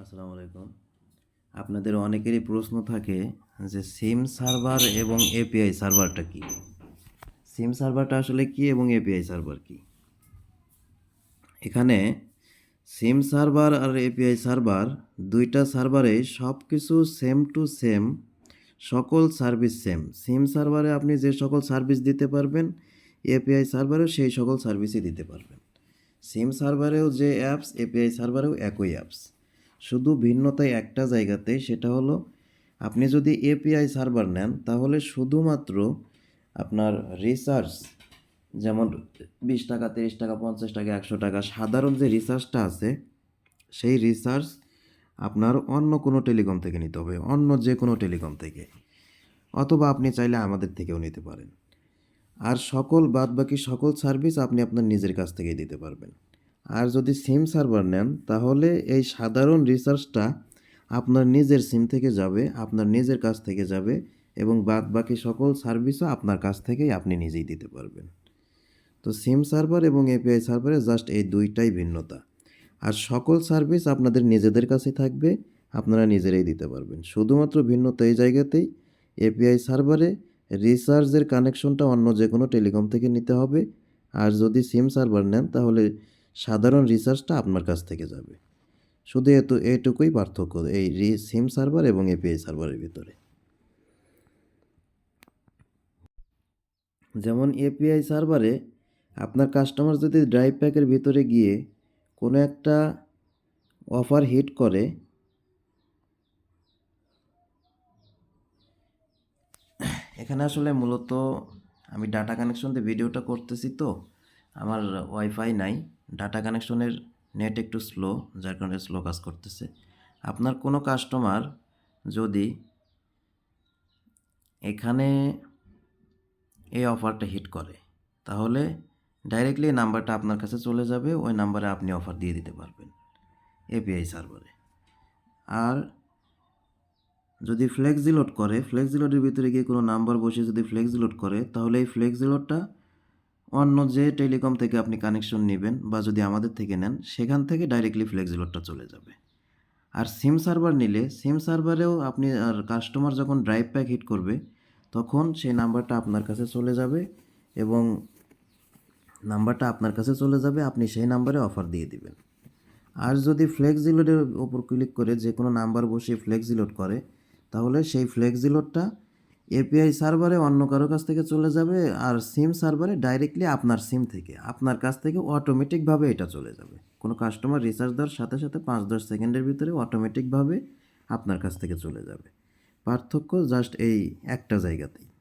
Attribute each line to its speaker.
Speaker 1: আসসালামু আলাইকুম। আপনাদের অনেকেরই প্রশ্ন থাকে যে সিম সার্ভার এবং এপিআই সার্ভারটা কি? সিম সার্ভারটা আসলে কি এবং এপিআই সার্ভার কি? এখানে সিম সার্ভার আর এপিআই সার্ভার দুইটা সার্ভারে সব কিছু সেম টু সেম, সকল সার্ভিস সেম। সিম সার্ভারে আপনি যে সকল সার্ভিস দিতে পারবেন, এপিআই সার্ভারেও সেই সকল সার্ভিসই দিতে পারবেন। সিম সার্ভারেও যে অ্যাপস, এপিআই সার্ভারেও একই অ্যাপস। শুধু ভিন্নতাই একটা জায়গাতে, সেটা হলো আপনি যদি এপিআই সার্ভার নেন, তাহলে শুধুমাত্র আপনার রিসার্চ যেমন বিশ টাকা, তিরিশ টাকা, পঞ্চাশ টাকা, একশো টাকা, সাধারণ যে রিসার্চটা আছে, সেই রিসার্চ আপনার অন্য কোনো টেলিকম থেকে নিতে হবে, অন্য যে কোনো টেলিকম থেকে, অথবা আপনি চাইলে আমাদের থেকেও নিতে পারেন। আর সকল বাদবাকি সকল সার্ভিস আপনি আপনার নিজের কাছ থেকেই দিতে পারবেন। আর যদি সিম সার্ভার নেন, তাহলে এই সাধারণ রিসার্চটা আপনার নিজের সিম থেকে যাবে, আপনার নিজের কাছ থেকে যাবে এবং বাদ বাকি সকল সার্ভিসও আপনার কাছ থেকেই আপনি নিজেই দিতে পারবেন। তো সিম সার্ভার এবং এপিআই সার্ভারে জাস্ট এই দুইটাই ভিন্নতা। আর সকল সার্ভিস আপনাদের নিজেদের কাছে থাকবে, আপনারা নিজেরাই দিতে পারবেন। শুধুমাত্র ভিন্নতা এই জায়গাতেই এপিআই সার্ভারে রিচার্জের কানেকশনটা অন্য যে কোনো টেলিকম থেকে নিতে হবে। আর যদি সিম সার্ভার নেন, তাহলে সাধারণ রিচার্জটা আপনার কাছ থেকে যাবে। শুধু এত, এটুকুই পার্থক্য এই সিম সার্ভার এবং এপিআই সার্ভারের ভিতরে। যেমন এপিআই সার্ভারে আপনার কাস্টমার যদি ড্রাইভ প্যাকের ভিতরে গিয়ে কোনো একটা অফার হিট করে, এখানে আসলে মূলত আমি ডাটা কানেকশন দিয়ে ভিডিওটা করতেছি তো, আমার ওয়াইফাই নাই। ডাটা কানেকশনের নেট একটু স্লো, যার কারণে স্লো কাজ করতেছে। আপনার কোনো কাস্টমার যদি এখানে এই অফারটা হিট করে, তাহলে ডাইরেক্টলি এই নাম্বারটা আপনার কাছে চলে যাবে, ওই নাম্বারে আপনি অফার দিয়ে দিতে পারবেন এপিআই সার্ভারে। আর যদি ফ্লেক্সি লোড করে ফ্লেক্সি লোডের ভিতরে গিয়ে কোনো নাম্বার বসে যদি ফ্লেক্সি লোড করে, তাহলে এই ফ্লেক্সি লোডটা অন্য যে টেলিকম থেকে আপনি কানেকশন নেবেন বা যদি আমাদের থেকে নেন, সেখান থেকে ডাইরেক্টলি ফ্লেক্সি লোডটা চলে যাবে। আর সিম সার্ভার নিলে সিম সার্ভারেও আপনি আর কাস্টমার যখন ড্রাইভ প্যাক হিট করবে, তখন সেই নাম্বারটা আপনার কাছে চলে যাবে এবং নাম্বারটা আপনার কাছে চলে যাবে, আপনি সেই নাম্বারে অফার দিয়ে দিবেন। আর যদি ফ্লেক্সিলোডের ওপর ক্লিক করে যে কোনো নাম্বার বসিয়ে ফ্লেক্সিলোড করে, তাহলে সেই ফ্লেক্সিলোডটা এপিআই সার্ভারে অন্য কারও কাছ থেকে চলে যাবে আর সিম সার্ভারে ডাইরেক্টলি আপনার সিম থেকে। আপনার কাছ থেকে অটোমেটিকভাবে এটা চলে যাবে। কোনো কাস্টমার রিচার্জ দেওয়ার সাথে সাথে পাঁচ দশ সেকেন্ডের ভিতরে অটোমেটিকভাবে আপনার কাছ থেকে চলে যাবে। পার্থক্য জাস্ট এই একটা জায়গাতেই।